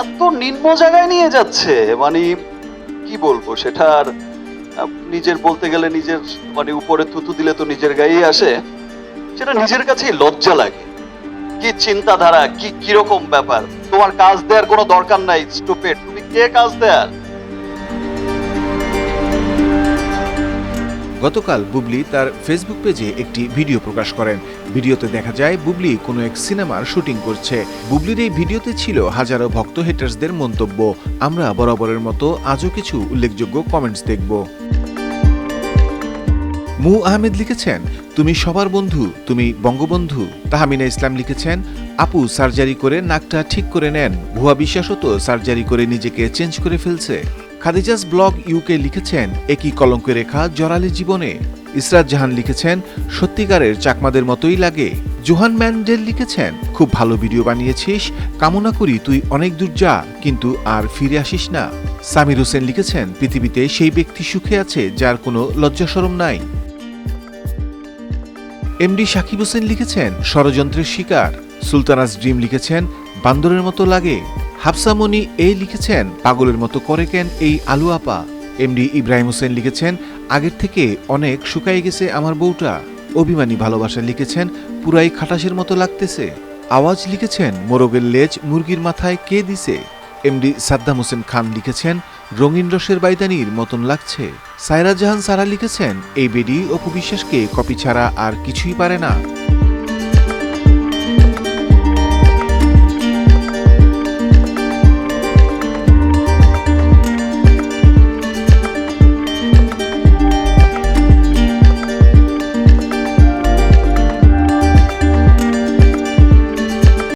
এত নিম্ন জায়গায় নিয়ে যাচ্ছে মানে কি বলব সেটা আর নিজের বলতে গেলে নিজের মানে উপরে থুতু দিলে তো নিজের গায়েই আসে, সেটা নিজের কাছেই লজ্জা লাগে। কি চিন্তাধারা, কি, কীরকম ব্যাপার? তোমার কাজ দেওয়ার কোনো দরকার নাই স্টুপেড তুমি কে কাজ দেয়ার? গতকাল বুবলি তার ফেসবুক পেজে একটি ভিডিও প্রকাশ করেন। ভিডিওতে দেখা যায়, বুবলি কোনো এক সিনেমার শুটিং করছে। বুবলির এই ভিডিওতে ছিল হাজারো ভক্ত হেটার্সদের মন্তব্য। আমরা বরাবরের মতো আজও কিছু উল্লেখযোগ্য কমেন্টস দেখব। মু আহমেদ লিখেছেন, তুমি সবার বন্ধু, তুমি বঙ্গবন্ধু। তাহমিনা ইসলাম লিখেছেন, আপু সার্জারি করে নাকটা ঠিক করে নেন। ভুয়া বিশ্বাসও তো সার্জারি করে নিজেকে চেঞ্জ করে ফেলছে। খাদিজাস ব্লগ ইউকে লিখেছেন, একই কলঙ্ক রেখা জরালি জীবনে। ইসরাত জাহান লিখেছেন, সত্যিকারের চাকমাদের মতোই লাগে। জোহান ম্যান্ডেল লিখেছেন, খুব ভালো ভিডিও বানিয়েছিস, কামনা করি তুই অনেক দূর যা, কিন্তু আর ফিরে আসিস না। সামির হোসেন লিখেছেন, পৃথিবীতে সেই ব্যক্তি সুখে আছে যার কোনো লজ্জাসরম নাই। এমডি সাকিব হোসেন লিখেছেন, ষড়যন্ত্রের শিকার। সুলতানাস ড্রিম লিখেছেন, বান্দরের মতো লাগে। হাফসামনি এই লিখেছেন, পাগলের মতো করে কেন এই আলু আপা? এমডি ইব্রাহিম হোসেন লিখেছেন, আগের থেকে অনেক শুকাই গেছে আমার বউটা। অভিমানী ভালোবাসা লিখেছেন, পুরাই খাটাসের মতো লাগতেছে। আওয়াজ লিখেছেন, মোরগের লেজ মুরগির মাথায় কে দিছে? এমডি সাদ্দাম হোসেন খান লিখেছেন, রঙিন রসের বাইদানির মতন লাগছে। সায়রা জাহান সারা লিখেছেন, এই বেডি অপু বিশ্বাসকে কপি ছাড়া আর কিছুই পারে না।